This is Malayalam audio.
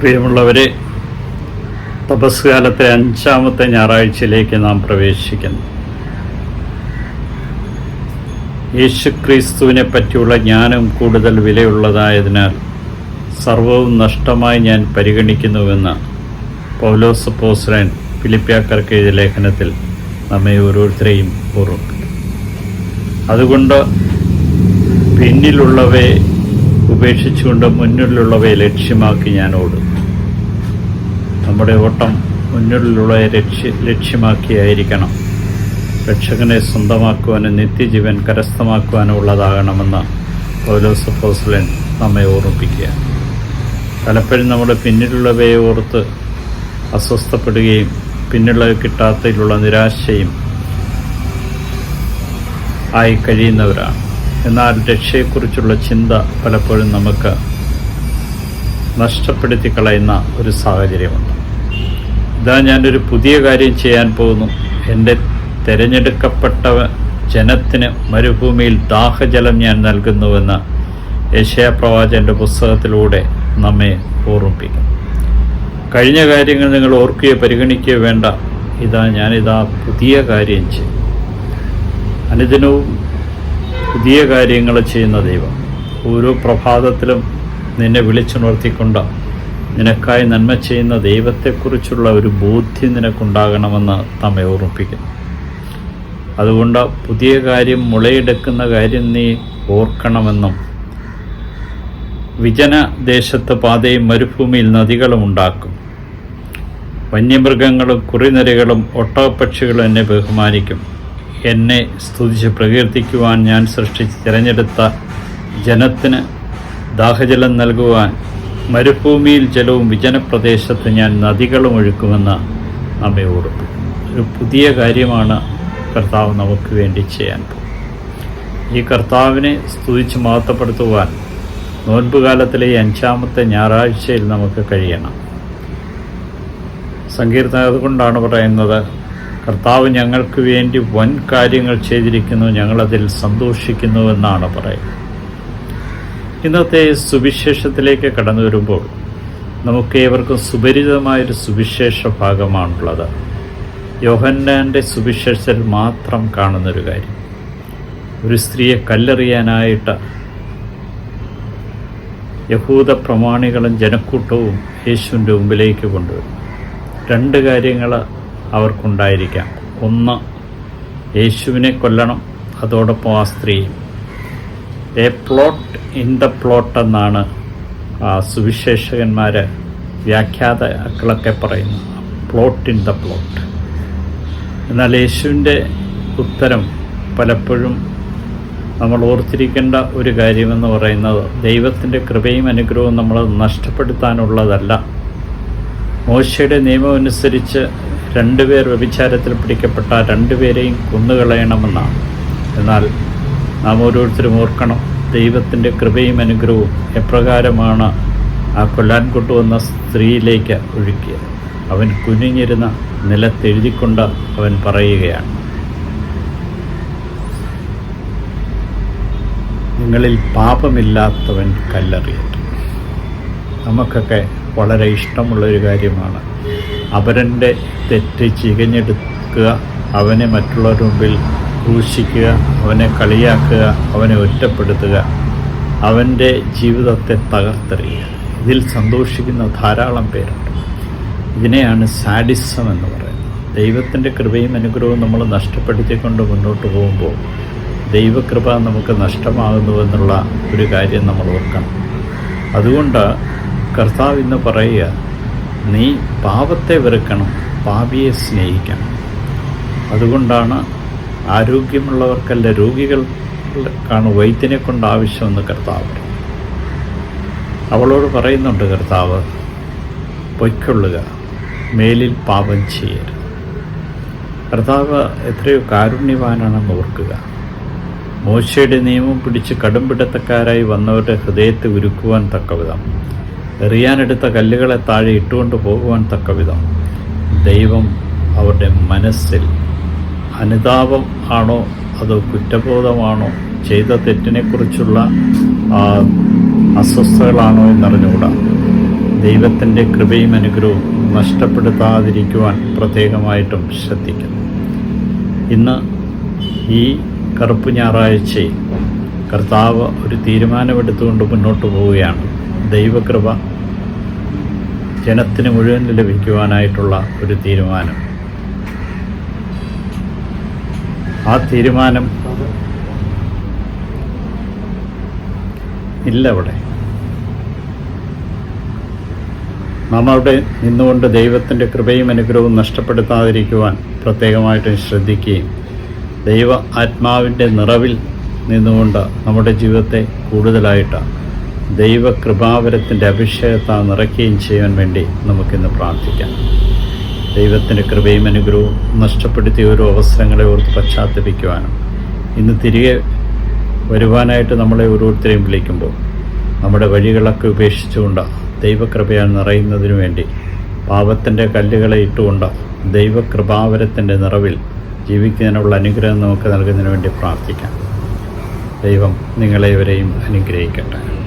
പ്രിയമുള്ളവരെ തപസ്കാലത്തെ അഞ്ചാമത്തെ ഞായറാഴ്ചയിലേക്ക് നാം പ്രവേശിക്കുന്നു. യേശുക്രിസ്തുവിനെ പറ്റിയുള്ള ജ്ഞാനം കൂടുതൽ വിലയുള്ളതായതിനാൽ സർവവും നഷ്ടമായി ഞാൻ പരിഗണിക്കുന്നുവെന്ന് പൗലോസ് പോസ്രൻ ഫിലിപ്പ്യാക്കർക്ക് എഴുതിയ ലേഖനത്തിൽ നമ്മെ ഓരോരുത്തരെയും ഓർമ്മിപ്പിക്കും അതുകൊണ്ട് പിന്നിലുള്ളവയെ ഉപേക്ഷിച്ചുകൊണ്ട് മുന്നിലുള്ളവയെ ലക്ഷ്യമാക്കി ഞാൻ ഓടും. നമ്മുടെ ഓട്ടം മുന്നിലുള്ളവയെ ലക്ഷ്യ ലക്ഷ്യമാക്കിയായിരിക്കണം. രക്ഷകനെ സ്വന്തമാക്കുവാനും നിത്യജീവൻ കരസ്ഥമാക്കുവാനും ഉള്ളതാകണമെന്ന് പൗലോസ് ഫോസ്ലൻ നമ്മെ ഓർമ്മിപ്പിക്കുക. പലപ്പോഴും നമ്മുടെ പിന്നിലുള്ളവയെ ഓർത്ത് അസ്വസ്ഥപ്പെടുകയും പിന്നുള്ളത് കിട്ടാത്തതിലുള്ള നിരാശയും ആയി കഴിയുന്നവരാണ്. എന്നാൽ രക്ഷയെക്കുറിച്ചുള്ള ചിന്ത പലപ്പോഴും നമുക്ക് നഷ്ടപ്പെടുത്തി കളയുന്ന ഒരു സാഹചര്യമുണ്ട്. ഇതാ ഞാനൊരു പുതിയ കാര്യം ചെയ്യാൻ പോകുന്നു. എന്റെ തിരഞ്ഞെടുക്കപ്പെട്ട ജനത്തിന് മരുഭൂമിയിൽ ദാഹജലം ഞാൻ നൽകുന്നുവെന്ന് യശയ പ്രവാചന്റെ പുസ്തകത്തിലൂടെ നമ്മെ ഓർമ്മിപ്പിക്കും കഴിഞ്ഞ കാര്യങ്ങൾ നിങ്ങൾ ഓർക്കുകയോ പരിഗണിക്കുകയോ വേണ്ട. ഇതാ ഞാനിതാ പുതിയ കാര്യം ചെയ്യും അനുദിനവും പുതിയ കാര്യങ്ങൾ ചെയ്യുന്ന ദൈവം. ഓരോ പ്രഭാതത്തിലും നിന്നെ വിളിച്ചുണർത്തിക്കൊണ്ട് നിനക്കായി നന്മ ചെയ്യുന്ന ദൈവത്തെക്കുറിച്ചുള്ള ഒരു ബോധ്യം നിനക്കുണ്ടാകണമെന്ന് നമ്മെ ഓർമ്മിപ്പിക്കുന്നു. അതുകൊണ്ട് പുതിയ കാര്യം മുളയെടുക്കുന്ന കാര്യം നീ ഓർക്കണമെന്നും വിജന ദേശത്ത് പാതയും മരുഭൂമിയിൽ നദികളും ഉണ്ടാക്കും. വന്യമൃഗങ്ങളും കുറിനരകളും ഒട്ടകപ്പക്ഷികളും എന്നെ ബഹുമാനിക്കും. എന്നെ സ്തുതിച്ച് പ്രകീർത്തിക്കുവാൻ ഞാൻ സൃഷ്ടിച്ച് തിരഞ്ഞെടുത്ത ജനത്തിന് ദാഹജലം നൽകുവാൻ മരുഭൂമിയിൽ ജലവും വിജനപ്രദേശത്ത് ഞാൻ നദികളും ഒഴുക്കുമെന്ന് നമ്മെ ഓർപ്പിക്കും ഒരു പുതിയ കാര്യമാണ് കർത്താവ് നമുക്ക് വേണ്ടി ചെയ്യാൻ പോകും ഈ കർത്താവിനെ സ്തുതിച്ച് മഹത്വപ്പെടുത്തുവാൻ നോൻപുകാലത്തിലെ ഈ അഞ്ചാമത്തെ ഞായറാഴ്ചയിൽ നമുക്ക് കഴിയണം. സങ്കീർത്തനം അതുകൊണ്ടാണ് പറയുന്നത് കർത്താവ് ഞങ്ങൾക്ക് വേണ്ടി വൻ കാര്യങ്ങൾ ചെയ്തിരിക്കുന്നു ഞങ്ങളതിൽ സന്തോഷിക്കുന്നു എന്നാണ് പറയുന്നത്. ഇന്നത്തെ സുവിശേഷത്തിലേക്ക് കടന്നു വരുമ്പോൾ നമുക്ക് ഏവർക്കും സുപരിചിതമായൊരു സുവിശേഷ ഭാഗമാണുള്ളത്. യോഹന്നാന്റെ സുവിശേഷത്തിൽ മാത്രം കാണുന്നൊരു കാര്യം. ഒരു സ്ത്രീയെ കല്ലെറിയാനായിട്ട് യഹൂദ പ്രമാണികളും ജനക്കൂട്ടവും യേശുവിന്റെ മുമ്പിലേക്ക് കൊണ്ടുവരും രണ്ട് കാര്യങ്ങൾ അവർക്കുണ്ടായിരിക്കാം. ഒന്ന് യേശുവിനെ കൊല്ലണം. അതോടൊപ്പം ആ സ്ത്രീയും a plot in the plot എന്നാണ് സുവിശേഷകന്മാർ വ്യാഖ്യാതാക്കളൊക്കെ പറയുന്നു പ്ലോട്ട് ഇൻ ദ പ്ലോട്ട് എന്നാൽ യേശുവിന്റെ ഉത്തരം പലപ്പോഴും നമ്മൾ ഓർത്തിരിക്കേണ്ട ഒരു കാര്യമെന്ന് പറയുന്നത് ദൈവത്തിന്റെ കൃപയും അനുഗ്രഹവും നമ്മൾ നഷ്ടപ്പെടുത്താനുള്ളതല്ല. മോശയുടെ നിയമം അനുസരിച്ച് രണ്ടുപേർ വ്യഭിചാരത്തിൽ പിടിക്കപ്പെട്ട രണ്ടുപേരെയും കൊന്നുകളയണമെന്നാണ്. എന്നാൽ നാം ഓരോരുത്തരും ഓർക്കണം ദൈവത്തിന്റെ കൃപയും അനുഗ്രഹവും എപ്രകാരമാണ് ആ കൊല്ലാൻ കൊണ്ടുവന്ന സ്ത്രീയിലേക്ക് ഒഴുക്കിയത്. അവൻ കുനിഞ്ഞിരുന്ന നിലത്തെഴുതിക്കൊണ്ട് അവൻ പറയുകയാണ് നിങ്ങളിൽ പാപമില്ലാത്തവൻ കല്ലെറിയട്ടെ. നമുക്കൊക്കെ വളരെ ഇഷ്ടമുള്ളൊരു കാര്യമാണ് അവരന്റെ തെറ്റ് ചികഞ്ഞെടുക്കുക അവനെ മറ്റുള്ളവരുടെ മുമ്പിൽ ക്രൂശിക്കുക അവനെ കളിയാക്കുക അവനെ ഒറ്റപ്പെടുത്തുക അവന്റെ ജീവിതത്തെ തകർത്തെറിയുക. ഇതിൽ സന്തോഷിക്കുന്ന ധാരാളം പേരുണ്ട്. ഇതിനെയാണ് സാഡിസം എന്ന് പറയുന്നത്. ദൈവത്തിന്റെ കൃപയും അനുഗ്രഹവും നമ്മൾ നഷ്ടപ്പെടുത്തിക്കൊണ്ട് മുന്നോട്ട് പോകുമ്പോൾ ദൈവകൃപ നമുക്ക് നഷ്ടമാകുന്നുവെന്നുള്ള ഒരു കാര്യം നമ്മൾ ഓർക്കണം. അതുകൊണ്ട് കർത്താവ് ഇന്ന് പറയുക നീ പാപത്തെ വെറുക്കണം പാപിയെ സ്നേഹിക്കണം. അതുകൊണ്ടാണ് ആരോഗ്യമുള്ളവർക്കല്ല രോഗികൾക്കാണ് വൈദ്യനെ കൊണ്ട് ആവശ്യമെന്ന് കർത്താവ്. അവളോട് പറയുന്നുണ്ട് കർത്താവ് പൊയ്ക്കൊള്ളുക മേലിൽ പാപം ചെയ്യരുത്. കർത്താവ് എത്രയോ കാരുണ്യവാനാണെന്ന് ഓർക്കുക. മോശയുടെ നിയമം പിടിച്ച് കടുംപിടുത്തക്കാരായി വന്നവരുടെ ഹൃദയത്തെ ഉരുക്കുവാൻ തക്കവിധം. എറിയാനെടുത്ത കല്ലുകളെ താഴെ ഇട്ടുകൊണ്ട് പോകുവാൻ തക്കവിധം. ദൈവം അവരുടെ മനസ്സിൽ അനുതാപം ആണോ അതോ കുറ്റബോധമാണോ? ചെയ്ത തെറ്റിനെക്കുറിച്ചുള്ള അസ്വസ്ഥകളാണോ എന്നറിഞ്ഞുകൂടാ. ദൈവത്തിന്റെ കൃപയും അനുഗ്രഹവും നഷ്ടപ്പെടുത്താതിരിക്കുവാൻ പ്രത്യേകമായിട്ടും ശ്രദ്ധിക്കുന്നു. ഇന്ന് ഈ കറുപ്പ് ഞായറാഴ്ചയിൽ കർത്താവ് ഒരു തീരുമാനമെടുത്തുകൊണ്ട് മുന്നോട്ട് പോവുകയാണ്. ദൈവകൃപ ജനത്തിന് മുഴുവൻ ലഭിക്കുവാനായിട്ടുള്ള ഒരു തീരുമാനം. ആ തീരുമാനം ഇല്ല അവിടെ നാം അവിടെ നിന്നുകൊണ്ട് ദൈവത്തിന്റെ കൃപയും അനുഗ്രഹവും നഷ്ടപ്പെടുത്താതിരിക്കുവാൻ പ്രത്യേകമായിട്ടും ശ്രദ്ധിക്കുകയും ദൈവ ആത്മാവിന്റെ നിറവിൽ നിന്നുകൊണ്ട് നമ്മുടെ ജീവിതത്തെ കൂടുതലായിട്ട് ദൈവകൃപാവരത്തിന്റെ അഭിഷേകത്താൽ നിറയ്ക്കുകയും ചെയ്യാൻ വേണ്ടി നമുക്കിന്ന് പ്രാർത്ഥിക്കാം. ദൈവത്തിന്റെ കൃപയും അനുഗ്രഹവും നഷ്ടപ്പെടുത്തിയ ഓരോ അവസരങ്ങളെ ഓർത്ത് പശ്ചാത്തപിക്കുവാനും ഇന്ന് തിരികെ വരുവാനായിട്ട് നമ്മളെ ഓരോരുത്തരെയും വിളിക്കുമ്പോൾ നമ്മുടെ വഴികളൊക്കെ ഉപേക്ഷിച്ചുകൊണ്ട് ദൈവകൃപയാൽ നിറയുന്നതിനു വേണ്ടി പാപത്തിന്റെ കല്ലുകളെ ഇട്ടുകൊണ്ട് ദൈവകൃപാവരത്തിന്റെ നിറവിൽ ജീവിക്കുന്നതിനുള്ള അനുഗ്രഹം നമുക്ക് നൽകുന്നതിന് വേണ്ടി പ്രാർത്ഥിക്കാം. ദൈവം നിങ്ങളെവരെയും അനുഗ്രഹിക്കട്ടെ.